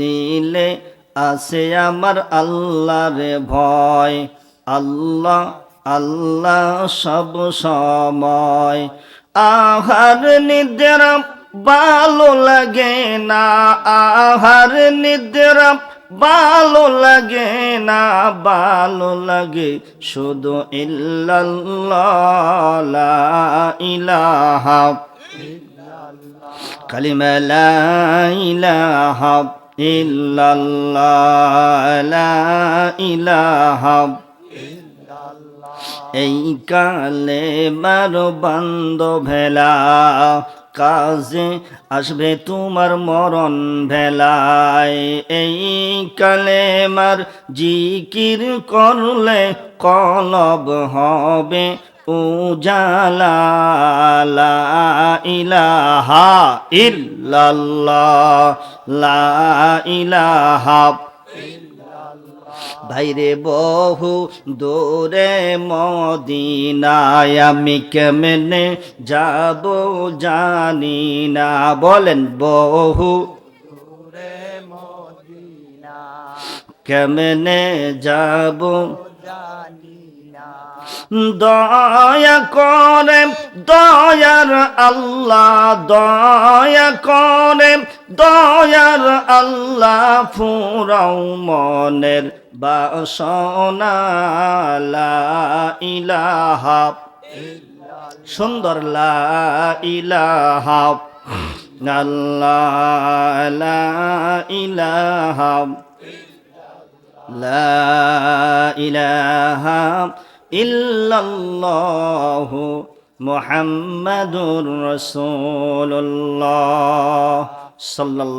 দিলে আছে আমার আল্লাহর ভয়। আল্লাহ আল্লাহ সব সময়। আহার নিদ্রা ভালো লাগে না, আহার নিদ্রা ভালো লাগে না, ভালো লাগে শুধু ইল্লাল্লাহ ইলাহা। কালিমা লা ইলাহা। ইলাহা। এই কালে মারো বান্দ ভেলা কাজে আসবে তোমার মরণ ভেলায়। এই কালে মার জিকির করলে কলব হবে উজালা লা ইলাহা ইল্লাল্লাহ, লা ইলাহা। ভাইরে বহু দূরে মদিনায় আমি কেমনে যাব জানি না। বলেন বহু কেমনে যাব দয়া করে, দয়ার আল্লাহ, দয়া করে, দয়ার আল্লাহ ফুরাও মনের বাসনা ইলাহা সুন্দর, লা ইলাহা আল্লাহ, লা ইলাহা লা ইলাহা ইল্লাল্লাহু মুহাম্মাদুর রাসূলুল্লাহ সাল্লাল্লাহু